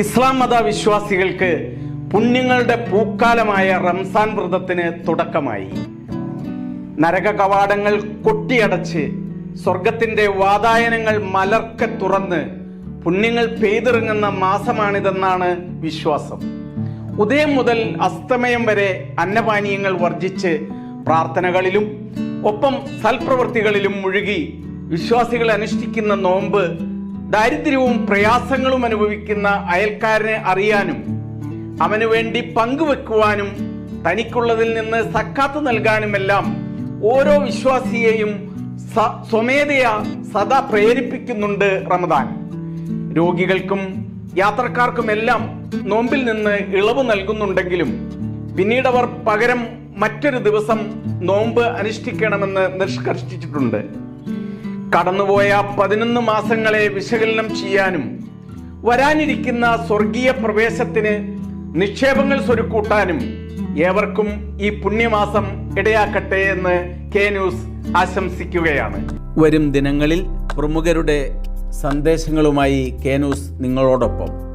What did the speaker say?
ഇസ്ലാം മത വിശ്വാസികൾക്ക് പുണ്യങ്ങളുടെ പൂക്കാലമായ റംസാൻ വ്രതത്തിന് തുടക്കമായി. നരക കവാടങ്ങൾ കൊട്ടിയടച്ച് സ്വർഗത്തിന്റെ വാതായനങ്ങൾ മലർക്കെ തുറന്ന് പുണ്യങ്ങൾ പെയ്തിറങ്ങുന്ന മാസമാണിതെന്നാണ് വിശ്വാസം. ഉദയം മുതൽ അസ്തമയം വരെ അന്നപാനീയങ്ങൾ വർജിച്ച് പ്രാർത്ഥനകളിലും ഒപ്പം സൽപ്രവൃത്തികളിലും മുഴുകി വിശ്വാസികൾ അനുഷ്ഠിക്കുന്ന നോമ്പ് ദാരിദ്ര്യവും പ്രയാസങ്ങളും അനുഭവിക്കുന്ന അയൽക്കാരനെ അറിയാനും അവന് വേണ്ടി പങ്കുവെക്കുവാനും തനിക്കുള്ളതിൽ നിന്ന് സക്കാത്ത് നൽകാനുമെല്ലാം ഓരോ വിശ്വാസിയെയും സ്വമേധയാ സദാ പ്രേരിപ്പിക്കുന്നുണ്ട് റമദാൻ. രോഗികൾക്കും യാത്രക്കാർക്കുമെല്ലാം നോമ്പിൽ നിന്ന് ഇളവ് നൽകുന്നുണ്ടെങ്കിലും പിന്നീട് അവർ പകരം മറ്റൊരു ദിവസം നോമ്പ് അനുഷ്ഠിക്കണമെന്ന് നിഷ്കർഷിച്ചിട്ടുണ്ട്. കടന്നുപോയ പതിനൊന്ന് മാസങ്ങളെ വിശകലനം ചെയ്യാനും വരാനിരിക്കുന്ന സ്വർഗീയ പ്രവേശത്തിന് നിക്ഷേപങ്ങൾ സ്വരുക്കൂട്ടാനും ഏവർക്കും ഈ പുണ്യമാസം ഇടയാക്കട്ടെ എന്ന് കെ ന്യൂസ് ആശംസിക്കുകയാണ്. വരും ദിനങ്ങളിൽ പ്രമുഖരുടെ സന്ദേശങ്ങളുമായി കെ ന്യൂസ് നിങ്ങളോടൊപ്പം.